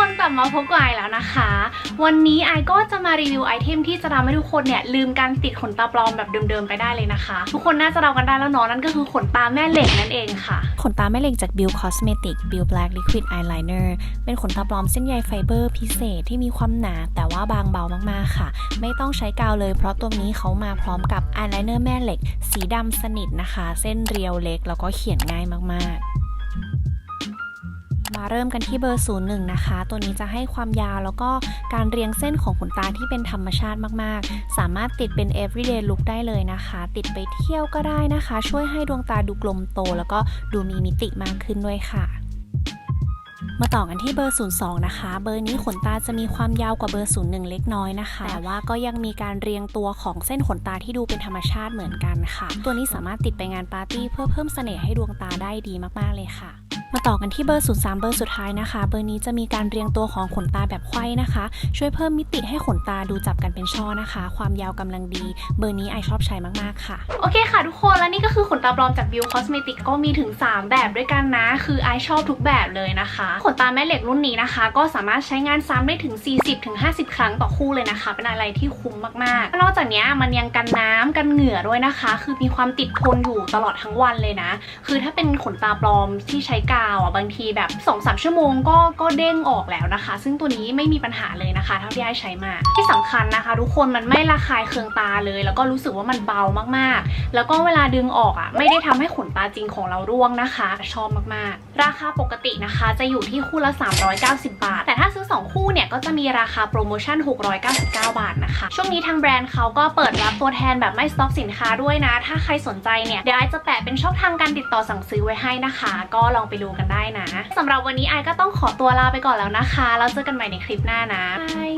วัสดีค่ะทุกคนกลับมาพบกับไอแล้วนะคะ วันนี้ไอก็จะมารีวิวไอเทมที่จะทำให้ทุกคนเนี่ยลืมการติดขนตาปลอมแบบเดิมๆไปได้เลยนะคะ ทุกคนน่าจะเดากันได้แล้วเนาะนั่นก็คือขนตาแม่เหล็กนั่นเองค่ะ ขนตาแม่เหล็กจาก Bill Cosmetic Bill Black Liquid Eyeliner เป็นขนตาปลอมเส้นใยไฟเบอร์พิเศษที่มีความหนา แต่ว่าบางเบามากๆค่ะ ไม่ต้องใช้กาวเลย เพราะตัวนี้เขามาพร้อมกับอายไลเนอร์แม่เหล็ก สีดำสนิทนะคะ เส้นเรียวเล็กแล้วก็เขียนง่ายมากๆ มาเริ่มกันที่เบอร์ 01 นะคะ ตัวนี้จะให้ความยาวแล้วก็การเรียงเส้นของขนตาที่เป็นธรรมชาติมากๆ สามารถติดเป็น everyday look ได้เลยนะคะ ติดไปเที่ยวก็ได้นะคะ ช่วยให้ดวงตาดูกลมโต แล้วก็ดูมีมิติมากขึ้นด้วยค่ะมาต่อกันที่เบอร์ 02 นะคะ เบอร์นี้ขนตาจะมีความยาวกว่าเบอร์ 01 เล็กน้อยนะคะ แต่ว่าก็ยังมีการเรียงตัวของเส้นขนตาที่ดูเป็นธรรมชาติเหมือนกันค่ะ ตัวนี้สามารถติดไปงานปาร์ตี้เพื่อเพิ่มเสน่ห์ให้ดวงตาได้ดีมากๆเลยค่ะ มาต่อกันที่เบอร์03เบอร์สุดท้ายนะคะ เบอร์นี้จะมีการเรียงตัวของขนตาแบบไขว้นะคะ ช่วยเพิ่มมิติให้ขนตาดูจับกันเป็นช่อนะคะ ความยาวกำลังดี เบอร์นี้ไอชอบใช้มากๆค่ะ โอเคค่ะทุกคนและนี่ก็คือขนตาปลอมจาก Bill Cosmetic ก็มีถึง 3 แบบด้วยกันนะ คือไอชอบทุกแบบเลยนะคะ ขนตาแม่เหล็กรุ่นนี้นะคะ ก็สามารถใช้งานซ้ำได้ถึง 40-50 ครั้งต่อคู่เลยนะคะ เป็นอะไรที่คุ้มมากๆนอกจากนี้มันยังกันน้ำกันเหงื่อด้วยนะคะ คือมีความติดทนอยู่ตลอดทั้งวันเลยนะ คือถ้าเป็นขนตาปลอมที่ใช้กาวอะบางทีแบบ2-3ชั่วโมงก็ก็เด้งออกแล้วนะคะ ซึ่งตัวนี้ไม่มีปัญหาเลยนะคะ เท่าที่ไอใช้มา ที่สำคัญนะคะ ทุกคนมันไม่ระคายเคืองตาเลย แล้วก็รู้สึกว่ามันเบามากๆ แล้วก็เวลาดึงออกอะไม่ได้ทำให้ขนตาจริงของเราร่วงนะคะ ชอบมากๆ ราคาปกตินะคะ จะอยู่ที่คู่ละ 390 บาท แต่ถ้าซื้อ 2 คู่เนี่ยก็จะมีราคาโปรโมชั่น 699 บาทนะคะ ช่วงนี้ทางแบรนด์เขาก็เปิดรับตัวแทนแบบไม่สต็อกสินค้าด้วยนะ ถ้าใครสนใจเนี่ยเดี๋ยวไอจะแปะเป็นช่องทางการติดต่อสั่งซื้อไว้ให้นะคะ ก็ลองไปดูดูกันได้นะสำหรับวันนี้ไอก็ต้องขอตัวลาไปก่อนแล้วนะคะ แล้วเจอกันใหม่ในคลิปหน้านะบาย